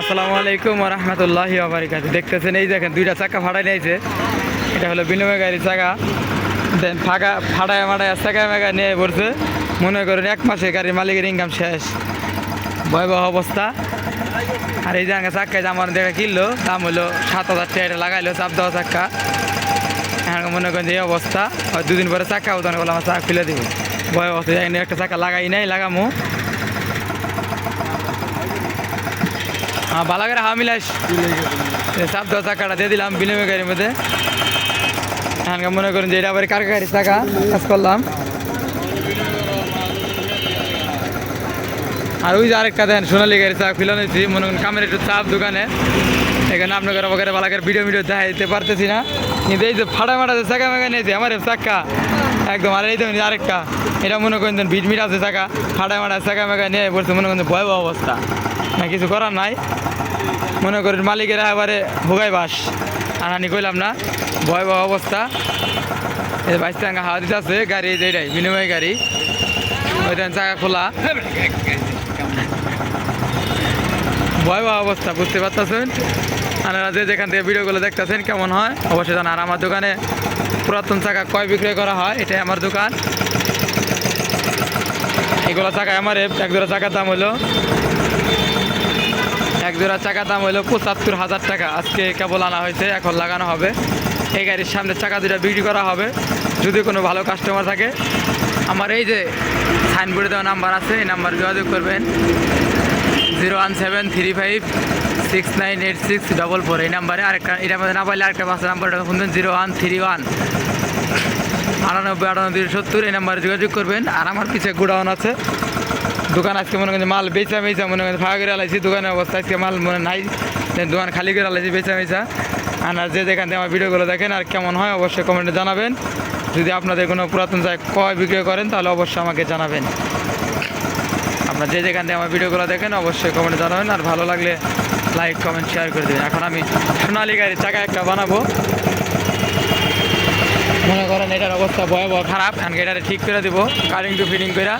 আসসালামু আলাইকুম রহমতুল্লাহি আবরিকাত দেখতেছেন, এই দেখেন, দুইটা চাকা ভাড়ায় নিয়েছে। এটা হলো বিনিময় গাড়ির চাকা। দেন ফাঁকা ফাটায় মাটায় চাকা মেগা নিয়ে পড়ছে। মনে করেন এক মাসে গাড়ির মালিকের ইনকাম শেষ। ভয়াবহ অবস্থা। আর এই জায়গা চাক্কায় আমার দেখা কিনলো, দাম হলো সাত হাজার টাকা লাগাইলো, চাপ দেওয়া চাক্কা। এখন মনে করেন যে এই অবস্থা। দুদিন পরে চাক্কা উদান বলে আমার চাকা খুলে দিব। ভয় অবস্থা একটা চাকা লাগাই নাই, লাগামো। হ্যাঁ ভালো করে হাওয়া মিলাস। চাপ দেওয়া চাকাটা দিয়ে দিলাম বিনিময় গাড়ির মধ্যে এখানকার মনে করেন যে এটা আবার কার চাকা কাজ করলাম। আর ওই যে আরেকটা দেন, সোনালি গাড়ির চাকা খুলে মনে করেন কামের একটু চাপ দোকানে। এখানে আপনাদের আমাকে ভালো করে ভিডিও ভিডিও দেখাইতে পারতেছি না। কিন্তু এই যে ফাটা মাটা যে চাকা মেগা নিয়েছে আমার চাক্কা একদম আর এই তো আরেকটা। এটা মনে করেন ভিট মিট আছে চাকা। ফাটা মাটা চাকা মেগা নিয়ে পড়ছে, মনে করেন ভয়াবহ অবস্থা। না, কিছু করার নাই। মনে করেন মালিকের এবারে ভোগাই বাস। আমি কইলাম না, ভয়াবহ অবস্থা। এই বাইশ টাকা হাওয়া দিতে আছে গাড়ি এই যে এটাই, বিনিময় গাড়ি। ওইটা চাকা খোলা। ভয়াবহ অবস্থা, বুঝতে পারতেছেন? আপনারা যে যেখান থেকে ভিডিওগুলো দেখতেছেন, কেমন হয়? অবশ্যই জানান। আর আমার দোকানে পুরাতন চাকা কয় বিক্রয় করা হয়? এটাই আমার দোকান। এগুলো চাকা আমার এক জোড়া চাকার দাম হলো এক জোড়া চাকার দাম হলো পঁচাত্তর হাজার টাকা। আজকে কেবল আনা হয়েছে, এখন লাগানো হবে। এই গাড়ির সামনে চাকা দুটা বিক্রি করা হবে, যদি কোনো ভালো কাস্টমার থাকে। আমার এই যে সাইনবোর্ডে দেওয়া নাম্বার আছে, এই নাম্বার যোগাযোগ করবেন। Zero one seven three five six nine eight six double four, এই নাম্বারে আরেকটা এটার মধ্যে না পাইলে আরেকটা পাঁচটা নাম্বারটা ফোন দেন, জিরো ওয়ান থ্রি ওয়ান। আটানব্বই আটানব্বই সত্তর, এই নাম্বারে যোগাযোগ করবেন। আর আমার পিছিয়ে গোডাউন আছে। দোকান আজকে মনে করেন মাল বেচা বেচা, মনে করেন ফাঁকা করে আলাইছি, দোকানের অবস্থা আজকে মাল মনে নাই। দোকান খালি করে আলাইছি, বেচা বেচা। আর যে যেখান থেকে আমার ভিডিওগুলো দেখেন আর কেমন হয়, অবশ্যই কমেন্টে জানাবেন। যদি আপনাদের কোনো পুরাতন জায়গায় কয় বিক্রয় করেন, তাহলে অবশ্যই আমাকে জানাবেন। আপনার যে যেখান থেকে আমার ভিডিওগুলো দেখেন, অবশ্যই কমেন্টে জানাবেন। আর ভালো লাগলে লাইক কমেন্ট শেয়ার করে দেবেন। এখন আমি সোনালি গাড়ির চাকা একটা বানাবো। মনে করেন এটার অবস্থা ভয়াবহ খারাপ। এখন এটারে ঠিক করে দেবো কারিং টু ফিটিং করে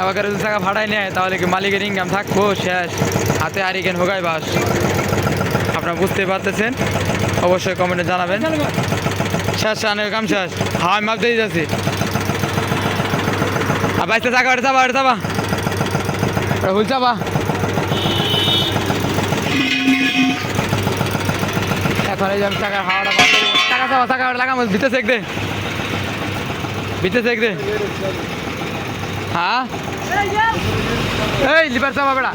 আবার যদি টাকা ভাড়ায় নেয়, তাহলে কি মালিকের ইনকাম থাকব? শেষ। হাতে আরিকেন হোগাই বাস। আপনারা বুঝতে পারতেছেন? অবশ্যই কমেন্টে জানাবেন। শেষ আনের কাম শেষ। হ্যাঁ আমি মাপ দিয়ে যাচ্ছি আর বাইশটা টাকা ওটা চাবা ওটা চাবা হুল চাবা এখন এই আমি টাকার হাওয়াটা টাকা চাবা টাকা লাগাম, ভিতরে দে। ভিতরে চেক দে। হ্যাঁ? এই লিভার চাপা বেড়া।